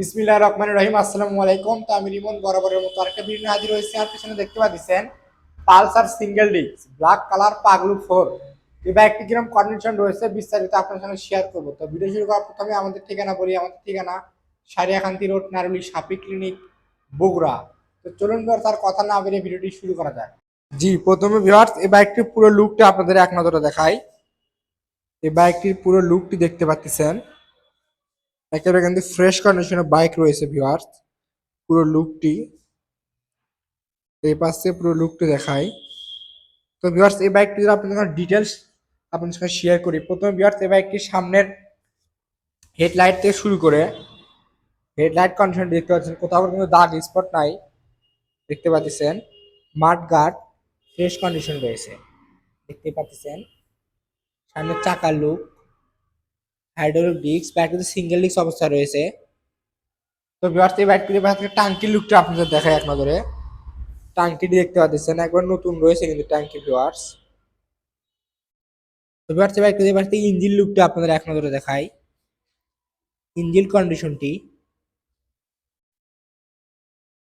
বিসমিল্লাহ রহমান রহিম, আসসালামু আলাইকুম। তো আমি রিমন বরাবরের মতো আরেকটা নিয়ে হাজির হয়েছি। আর পিছনে দেখতে পাচ্ছেন pulsar single disc, black colour Paglu ফোর। এই বাইকটি কীরকম কন্ডিশন রয়েছে, বিস্তারিত আপনার সঙ্গে শেয়ার করব। তো ভিডিও শুরু করার প্রথমে আমাদের ঠিকানা বলি। আমাদের ঠিকানা সারিয়াকান্তি রোড, নারুলি সাপি ক্লিনিক, বগুড়া। তো চলুন এবার তার কথা না বেরিয়ে ভিডিওটি শুরু করা যাক। জি, প্রথমে ভিউয়ার্স এই বাইকটির পুরো লুকটা আপনাদের এক নজরে দেখাই। এই বাইকটির পুরো লুকটি দেখতে পাচ্ছেন। একেবারে কিন্তু ফ্রেশ কন্ডিশনের বাইক রয়েছে ভিউয়ার্স পুরো লুকটি এই পাশে পুরো লুকটি দেখাই। তো ভিউয়ার্স এই বাইকটি যদি আপনাদের ডিটেলস আপনাদের সঙ্গে শেয়ার করি, প্রথমে ভিউয়ার্স এই বাইকটির সামনের হেডলাইট থেকে শুরু করে হেডলাইট কন্ডিশন দেখতে পাচ্ছেন। কোথাও কিন্তু দাগ স্পট নাই, দেখতে পাচ্ছেন। মাঠ গার্ড ফ্রেশ কন্ডিশন রয়েছে। দেখতে পাচ্ছেন। সামনের চাকার লুক হাইড্রোলিক ডিস্ক বাইকটিতে সিঙ্গেল ডিস্ক অবস্থা রয়েছে। তো ভিউয়ার্স এই বাইরে থেকে টাঙ্কির লুকটা আপনাদের দেখায় এক নজরে। টাঙ্কিটি দেখতে পাচ্ছেন, একবার নতুন রয়েছে কিন্তু ট্যাঙ্কি ভিউয়ার্স তো ভিউয়ার্স এই বাইকটির বাইরে ইঞ্জিন লুকটা আপনাদের এক নজরে দেখাই। ইঞ্জিন কন্ডিশনটি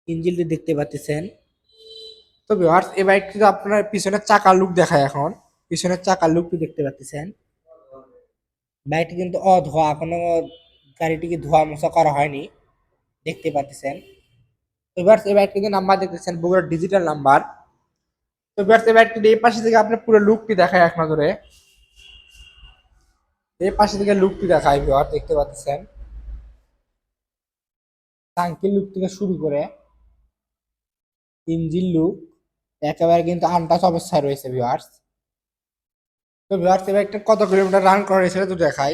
ইঞ্জিনটি দেখতে পাচ্ছেন। তো ভিউয়ার্স এই বাইকটিতে আপনার পিছনের চাকার লুক দেখায় এখন। পিছনের চাকার লুকটি দেখতে পাচ্ছেন। বাইকটি কিন্তু অধোয়া, কোনো গাড়িটিকে ধোয়া মোছা করা হয়নি। দেখতে পাচ্ছেন। তো এবার এই বাইকটি কিন্তু নাম্বার দেখতেছেন, বগুড়ার ডিজিটাল নাম্বার। তো এবার এই বাইকটি এই পাশে থেকে আপনার পুরো লুকটি দেখায় এক নজরে। এই পাশে থেকে লুকটি দেখায় ভিওয়ার দেখতে পাচ্ছেন। টাঙ্কির লুক থেকে শুরু করে ইঞ্জিন লুক একেবারে কিন্তু আনটাচ অবস্থায় রয়েছে ভিওয়ার্স তো ভিউয়ার্স এই বাইকটা কত কিলোমিটার রান করা হয়েছিল তো দেখাই।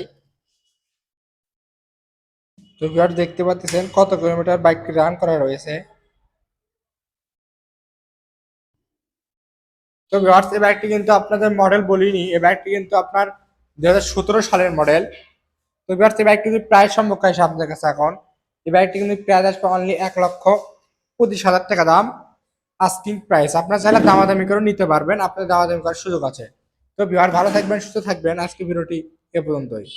তো ভিউয়ার্স দেখতে পাচ্ছেন কত কিলোমিটার বাইকটি রান করা রয়েছে। তো ভিউয়ার্স, এই বাইকটি কিন্তু আপনাদের মডেল বলিনি, এই বাইকটি কিন্তু আপনার দুই হাজার সতেরো সালের মডেল তো ভিউয়ার্স, এই বাইকটি কিন্তু প্রায় সম্পর্কে আসে আপনাদের কাছে এখন। এই বাইকটি কিন্তু প্রায় আসবে অনলি এক লক্ষ পঁচিশ হাজার টাকা দাম আস্কিং প্রাইস আপনার চাইলে দামাদামি করে নিতে পারবেন আপনার দামাদামি করার সুযোগ আছে। তো বিহার ভালো থাকবেন সুস্থ থাকবেন। আজকে ভিডিওটি এ পর্যন্তই।